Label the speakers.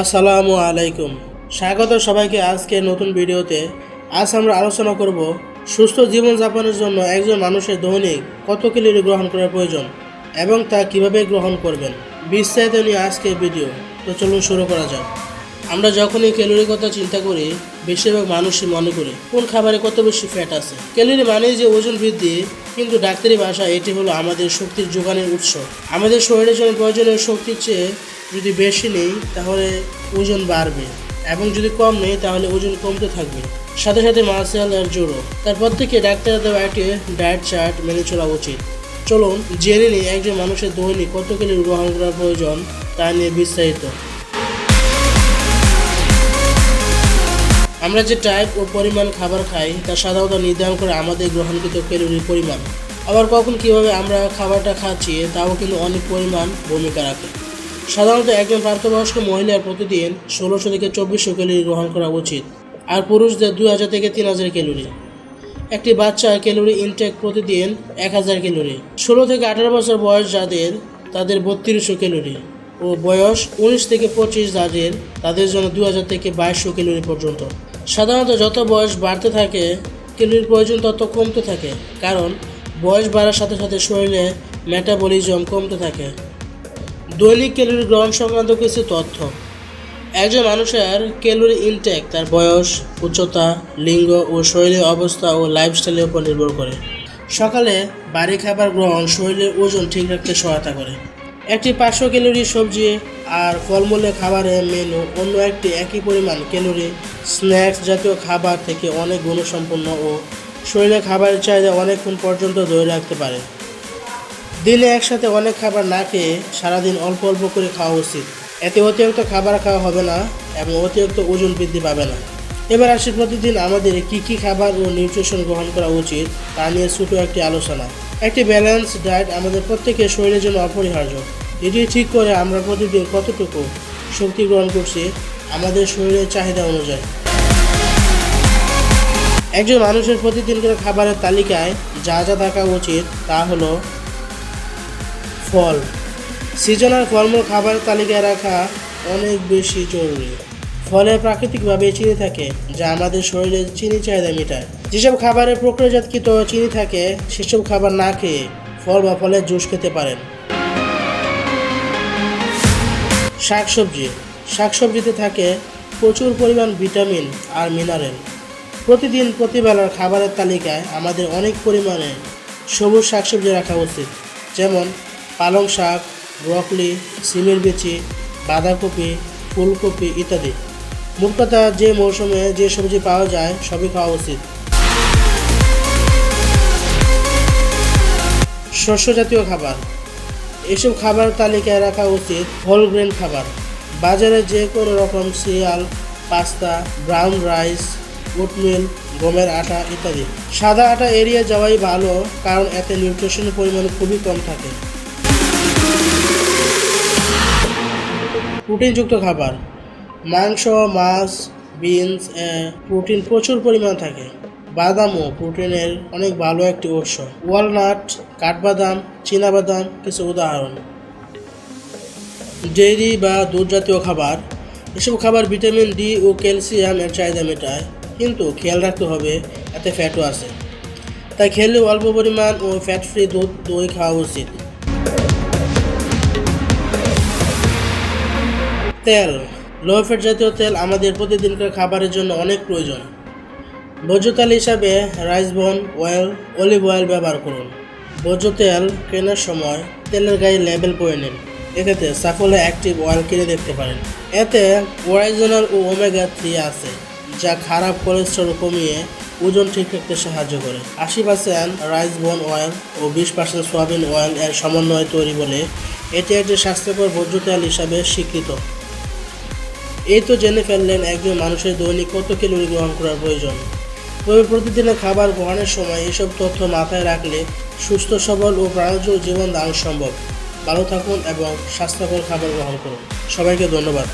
Speaker 1: আসসালামু আলাইকুম। স্বাগত সবাইকে আজকে নতুন ভিডিওতে। আজ আমরা আলোচনা করব সুস্থ জীবনযাপনের জন্য একজন মানুষের দৈনিক কত ক্যালোরি গ্রহণ করার প্রয়োজন এবং তা কীভাবে গ্রহণ করবেন, বিস্তারিত নিয়ে আজকে ভিডিও। তো চলুন শুরু করা যাক। আমরা যখনই ক্যালোরির কথা চিন্তা করি, বেশিরভাগ মানুষই মনে করি, কোন খাবারে কত বেশি ফ্যাট আছে? ক্যালোরি মানেই যে ওজন বৃদ্ধি, কিন্তু ডাক্তারি ভাষা এটি হলো আমাদের শক্তির যোগানের উৎস। আমাদের শরীরের জন্য প্রয়োজনীয় শক্তির চেয়ে যদি বেশি নেই, তাহলে ওজন বাড়বে এবং যদি কম নেই, তাহলে ওজন কমতে থাকবে। সাথে সাথে মাসেল আর জোরও তার প্রত্যেকে ডাক্তার দেওয়া একটি ডায়েট চার্ট মেনে চলা উচিত। চলুন, জেনে নিই একজন মানুষের দৈনিক কত ক্যালোরি গ্রহণ করার প্রয়োজন, তা নিয়ে বিস্তারিত। আমরা যে টাইপ ও পরিমাণ খাবার খাই, তা সাধারণত নির্ধারণ করে আমাদের গ্রহণকৃত ক্যালোরির পরিমাণ। আবার কখন কীভাবে আমরা খাবারটা খাচ্ছি, তাও কিন্তু অনেক পরিমাণ ভূমিকা রাখে। সাধারণত একজন প্রাপ্তবয়স্ক মহিলার প্রতিদিন ষোলোশো থেকে চব্বিশশো ক্যালোরি গ্রহণ করা উচিত, আর পুরুষদের দুই হাজার থেকে তিন হাজার ক্যালোরি। একটি বাচ্চার ক্যালোরি ইনটেক প্রতিদিন এক হাজার ক্যালোরি। ষোলো থেকে আঠারো বছর বয়স যাদের, তাদের বত্রিশশো ক্যালোরি, ও বয়স উনিশ থেকে পঁচিশ যাদের, তাদের জন্য দু হাজার থেকে বাইশশো ক্যালোরি পর্যন্ত। সাধারণত যত বয়স বাড়তে থাকে, ক্যালোরির প্রয়োজন তত কমতে থাকে, কারণ বয়স বাড়ার সাথে সাথে শরীরে মেটাবলিজম কমতে থাকে। দৈনিক ক্যালোরি গ্রহণ সংক্রান্ত কিছু তথ্য। একজন মানুষের ক্যালোরি ইনটেক তার বয়স, উচ্চতা, লিঙ্গ ও শরীরের অবস্থা ও লাইফস্টাইলের উপর নির্ভর করে। সকালে বাড়ি খাবার গ্রহণ শরীরের ওজন ঠিক রাখতে সহায়তা করে। একটি পাঁচশো ক্যালোরি সবজি আর ফলমূলের খাবারের মেনু অন্য একটি একই পরিমাণ ক্যালোরি, স্ন্যাক্স জাতীয় খাবার থেকে অনেক গুণসম্পন্ন ও শরীরে খাবারের চাহিদা অনেকক্ষণ পর্যন্ত ধরে রাখতে পারে। দিনে একসাথে অনেক খাবার না খেয়ে সারাদিন অল্প অল্প করে খাওয়া উচিত। এতে অতিরিক্ত খাবার খাওয়া হবে না এবং অতিরিক্ত ওজন বৃদ্ধি পাবে না। এবার আসি প্রতিদিন আমাদের কি কি খাবার ও নিউট্রিশন গ্রহণ করা উচিত তা নিয়ে ছোটো একটি আলোচনা। একটি ব্যালেন্স ডায়েট আমাদের প্রত্যেকের শরীরের জন্য অপরিহার্য। এটি ঠিক করে আমরা প্রতিদিন কতটুকু শক্তি গ্রহণ করছি আমাদের শরীরের চাহিদা অনুযায়ী। একজন মানুষের প্রতিদিনকার খাবারের তালিকায় যা যা থাকা উচিত তা হলো ফল। সিজনাল ফলমূল খাবারের তালিকায় রাখা অনেক বেশি জরুরি। ফলে প্রাকৃতিকভাবে চিনি থাকে, যা আমাদের শরীরের চিনি চাহিদা মেটায়। যেসব খাবারে প্রক্রিয়াজাতকৃত চিনি থাকে, সেসব খাবার না খেয়ে ফল বা ফলের জুস খেতে পারেন। শাকসবজি। শাকসবজিতে থাকে প্রচুর পরিমাণ ভিটামিন আর মিনারেল। প্রতিদিন প্রতিবেলার খাবারের তালিকায় আমাদের অনেক পরিমাণে সবুজ শাকসবজি রাখা উচিত, যেমন পালং শাক, ব্রকলি, সিমের বিচি, বাঁধাকপি, ফুলকপি ইত্যাদি। মোট যে মৌসুমে যে সবজি পাওয়া যায়, সবই খাওয়া উচিত। শস্য জাতীয় খাবার। এসব খাবার তালিকায় রাখা উচিত হোল গ্রেন খাবার। বাজারে যে কোনো রকম cereal pasta, brown rice, oatmeal, গমের আটা ইত্যাদি। সাদা আটা এড়িয়ে যাওয়াই ভালো, কারণ এতে নিউট্রিশনের পরিমাণ খুবই কম থাকে। প্রোটিনযুক্ত খাবার। মাংস, মাছ, বিনস প্রোটিন প্রচুর পরিমাণ থাকে। বাদামও প্রোটিনের অনেক ভালো একটি উৎস। ওয়ালনাট, কাঠবাদাম, চীনাবাদাম কিছু উদাহরণ। ডেইরি বা দুধ জাতীয় খাবার। এসব খাবার ভিটামিন ডি ও ক্যালসিয়াম এর চাহিদা মেটায়, কিন্তু খেয়াল রাখতে হবে, এতে ফ্যাটও আছে। তাই খেলে অল্প পরিমাণ ও ফ্যাট ফ্রি দুধ দই খাওয়া উচিত। তেল লো ফ্যাট জাতীয় তেল আমাদের প্রতিদিনকার খাবারের জন্য অনেক প্রয়োজন। ভোজ্য তেল হিসাবে rice bran oil olive oil ব্যবহার করুন। ভোজ্য তেল কেনার সময় তেলের গায়ে লেবেল পরে নিন। এক্ষেত্রে সাফলে অ্যাক্টিভ অয়েল কিনে দেখতে পারেন। এতে ওরাইজনাল ও ওমেগা থ্রি আছে, যা খারাপ কোলেস্ট্রল কমিয়ে ওজন ঠিক রাখতে সাহায্য করে। আশি পার্সেন্ট রাইস বন অয়েল ও বিশ পার্সেন্ট সয়াবিন অয়েল এর সমন্বয়ে তৈরি বলে এটি একটি স্বাস্থ্যকর ভোজ্য তেল হিসাবে স্বীকৃত। এই তো জেনে ফেললেন একজন মানুষের দৈনিক কত ক্যালোরি গ্রহণ করার প্রয়োজন। তবে প্রতিদিনের খাবার গ্রহণের সময় এসব তথ্য মাথায় রাখলে সুস্থ, সবল ও প্রাণজ জীবন দান সম্ভব। ভালো থাকুন এবং স্বাস্থ্যকর খাবার গ্রহণ করুন। সবাইকে ধন্যবাদ।